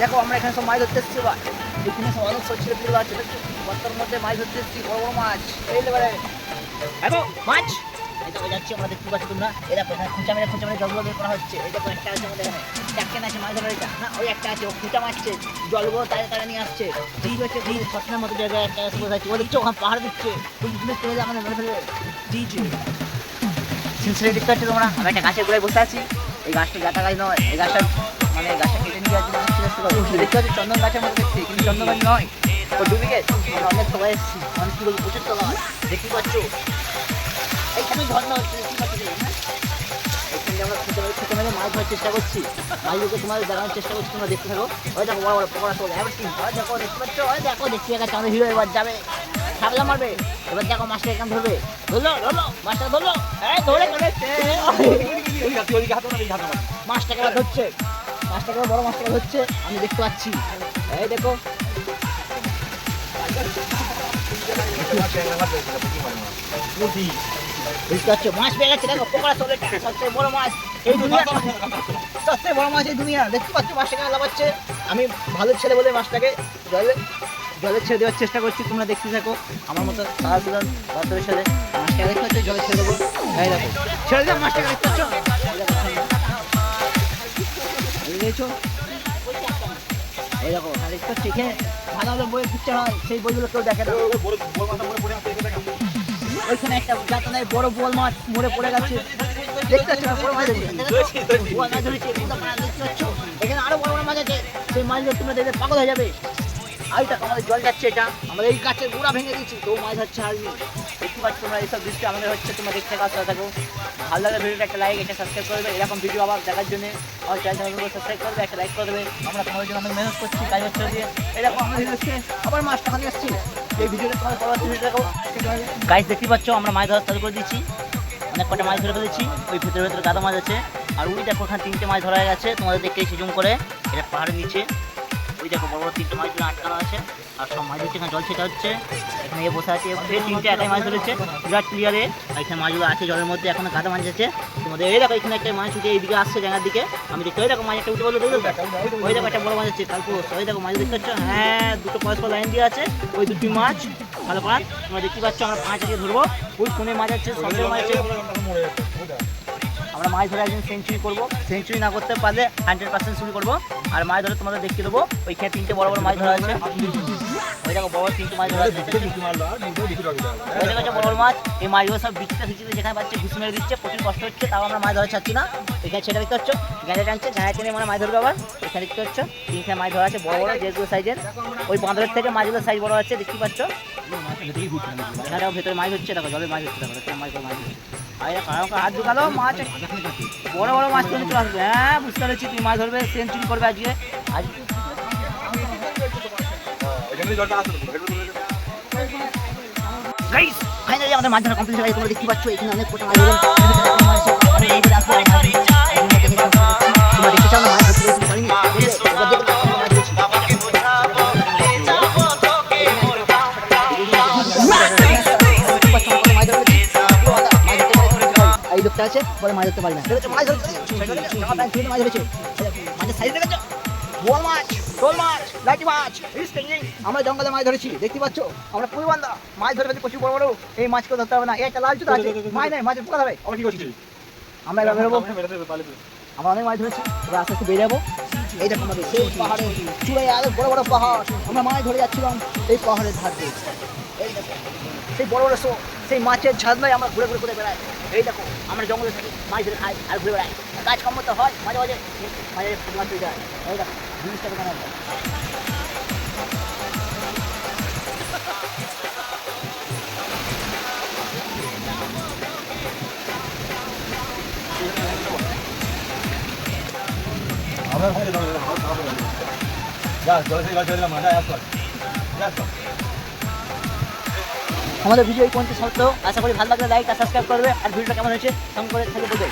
দেখো আমরা এখানে সব মাছ ধরতে এসেছি বা এখানে সব অনেক সব ছেলে পেলে আছে বর্তার মধ্যে মাছ ধরতে এসেছি বড় বড় মাছ। এই লেবারে। দেখো মাছ! এই দেখো যাচ্ছি আমরা দেখতে পাচ্ছি তোমরা। এই দেখো এখানে খুঁচা মেরে খুঁচা মেরে জলগুলো বের করা হচ্ছে। এই দেখো একটা আছে আমাদের এখানে। চারটে আছে মাছ ধরার এটা। না ওই একটা আছে ও খুঁচা মারছে। জলগুলো তাড়া তাড়া নিয়ে আসছে। ঠিক আছে ঠিক স্বপ্নের মতো জায়গায় একটা আছে ও দেখছ ওখানে পাহাড় দিচ্ছে। চলে যাও আমাদের সিনসিয়ারি দেখতে পাচ্ছ তোমরা? আমি একটা গাছের গোড়ায় বসে আছি। এই গাছটা গাটা গাছ নয় এই গাছটা মানে গাছটা কেটে নিয়ে মানুষ চলে আসতে পারে দেখতে পাচ্ছি চন্দন গাছের মতো দেখছি কিন্তু চন্দন গাছ নয় ও ডুবে গেছে অনেক সবাই এসেছি অনেক কি বলব প্রচুর তলা দেখতে পাচ্ছ এইখানে ঝর্ণা হচ্ছে দেখতে পাচ্ছ হ্যাঁ? এখানে আমরা ছোটো ছোটো মেরে মাছ ধরার চেষ্টা করছি মাছগুলোকে তোমাদের দেখানোর চেষ্টা করছি তোমরা দেখতে থাকো ওই দেখো বড় বড় পকোড়া সব এভরিথিং ওই দেখো দেখতে পাচ্ছ ওই দেখো দেখতে গেছে আমাদের হিরো এবার যাবে সাবলা মারবে এবার দেখো মাছটা এখানে ধরবে ধরলো ধরলো মাছটা ধরলো এই ধরে ধরেছে মাছটাকে ধরছে এবার বড় মাছটাকে ধরছে আমি দেখতে পাচ্ছি। এই দেখো। মাছ গেছে সবচেয়ে বড় মাছ। এই দুনিয়া বড় মাছ এই দুনিয়া। দেখতে আমি ভালো ছেলে বলে মাছটাকে জলে জলে ছেড়ে দেওয়ার চেষ্টা করছি, তোমরা দেখতে থাকো। আমার মতো দিলাম বান্ধবের সাথে মাছটাকে দেখতে পাচ্ছ জলে ছেড়ে দেবো। দেখো। ছেড়ে দাও মাছটাকে, দেখতে পাচ্ছ? দেখছ এই দেখো দেখতে পাচ্ছ এখানে ভালো ভালো বইয়ের হয় সেই বইগুলো কেউ দেখে না। ওইখানে একটা যাতনায় বড় বোল মাছ মরে পড়ে গেছে। দেখতে পাচ্ছি বড় মাছ। ধরেছে, দেখতে। এখানে আরও বড় বড় মাছ আছে। সেই মাছগুলো তোমরা দেখলে পাগল হয়ে যাবে। আর এটা আমাদের জল যাচ্ছে এটা। আমাদের এই গাছের গোড়া ভেঙে দিয়েছি। তো মাছ হচ্ছে আর দেখতে পাচ্ছ তোমরা এইসব দৃশ্য, আমাদের হচ্ছে তোমরা দেখতে আসতে থাকো ভালো লাগে ভিডিওটা একটা লাইক একটা সাবস্ক্রাইব করবে এরকম ভিডিও আবার দেখার জন্য আমার চ্যানেল সাবস্ক্রাইব করবে, একটা লাইক করে দেবে। আমরা তোমাদের জন্য অনেক মেহনত করছি, কাজ হচ্ছে দিয়ে এরকম আমাদের হচ্ছে আবার মাছটা খালি আসছি। এই ভিডিওটা তোমার পরবর্তী ভিডিও দেখাবো গাইস দেখতে পাচ্ছ, আমরা মাছ ধরা চালু করে দিচ্ছি অনেক কটা মাছ ধরে ফেলেছি। ওই ভেতরে ভেতরে গাদা মাছ আছে। আর ওই দেখো, ওখানে তিনটে মাছ ধরা গেছে। তোমাদের দেখতে জুম করে। এটা পাহাড়ের নিচে। ওই দেখো, বড় বড় তিনটে মাছ ধরে আটকানো আছে। আর সব মাছ হচ্ছে এখানে জল ছেটা হচ্ছে। এখানে এ বসে আছে। এই তিনটে একাই মাছ ধরেছে। বিরাট ক্লিয়ারে আর এখানে মাছগুলো আছে জলের মধ্যে, এখনও গাদা মাছ আছে। তোমাদের এই দেখো, এখানে একটা মাছ উঠে এইদিকে আসছে জায়গার দিকে। আমি দেখতে ওই দেখো মাছ একটা উঠে বলল দেখো ওই দেখো, একটা বড় মাছ আছে তারপর ওই দেখো, মাছ দেখতে পাচ্ছ? হ্যাঁ দুটো পরস্পর লাইন দিয়ে আছে। ওই দুটি মাছ, ভালো পান তোমরা দেখতে পাচ্ছ, আমরা পাঁচ আগে ধরবো। ওই কোনে মাছ আছে সন্ধ্যের মাছ আছে। আমরা মাছ ধরে একদিন সেঞ্চুরি করব। সেঞ্চুরি না করতে পারলে হান্ড্রেড পার্সেন্ট শুরু করব। আর মাছ ধরে তোমাদের দেখিয়ে দেবো ওইখানে তিনটে বড় বড় মাছ ধরা আছে। ওই দেখো বড় তিনটে মাছ ধরা আছে। ওই দেখো বড় বড় মাছ এই মাছগুলো সব বিচিতে ফিচিতে যেখানে পাচ্ছে ঘুষ মেরে দিচ্ছে প্রচুর কষ্ট হচ্ছে তাও আমরা মাছ ধরা ছাড়ছি না। এখানে সেটা দেখতে পাচ্ছ গাঁজা টানছে গাঁজা টেনে মানে মাছ ধরবে আবার। এখানে দেখতে পাচ্ছ তিনখানে মাছ ধরা আছে বড় বড় যেগুলো সাইজের ওই বাঁদরের থেকে মাছগুলো সাইজ বড় আছে দেখতে পাচ্ছ। ভেতরে মাছ হচ্ছে দেখো জলে মাছ হচ্ছে দেখো মাছ মাছ হচ্ছে। আর কারও হাত ঢুকালো? মাছ বড় বড় মাছ ধরে চলে আসবে হ্যাঁ বুঝতে পারছি তুমি মাছ ধরবে সেঞ্চুরি করবে আজকে আজ ফাইনালি আমাদের মাছ ধরা কমপ্লিট হয়ে তোমরা দেখতে পাচ্ছ এখানে অনেক কোটা মাছ ধরে দেখতে চাও না মাছ এই আছে বলে মাছ ধরতে পারি না। মাছ ধরছে জামা প্যান্ট খুলে মাছ ধরেছে মাছের সাইজ দেখেছ? বোয়াল মাছ শোল মাছ লাইটি মাছ আমরা জঙ্গলে মাছ ধরেছি দেখতে পাচ্ছ? আমরা পুরবান্ধা মাছ ধরে ফেলছি প্রচুর বড় বড়। এই মাছকে ধরতে হবে না। একটা লাল জুতো আছে মাছ নেই মাছের পোকা ধরে। আমরা এবার বেরোবো। আমরা অনেক মাছ ধরেছি এবার আস্তে আস্তে বেরিয়ে যাব। এই দেখো আমাদের সেই পাহাড়ে চূড়ায় আরও বড় বড় পাহাড়। আমরা মাছ ধরে যাচ্ছিলাম এই পাহাড়ের ধার দিয়ে। এই দেখো, সেই বড় বড় শো সেই মাছের ঝাঁজনায় আমরা ঘুরে ঘুরে ঘুরে বেড়াই। এই দেখো, আমরা জঙ্গলে থাকি, মাছ ধরে খাই আর ঘুরে বেড়াই। কাজ কম তো হয়, মাঝে মাঝে মাঝে মাঝে মাছ হয়ে। যায় এই দেখো জিনিসটা কেন আমাদের ভিডিও এই পর্যন্ত শর্ত আশা করি ভালো লাগলে লাইক আর সাবস্ক্রাইব করবে আর ভিডিওটা কেমন হয়েছে করে বলবে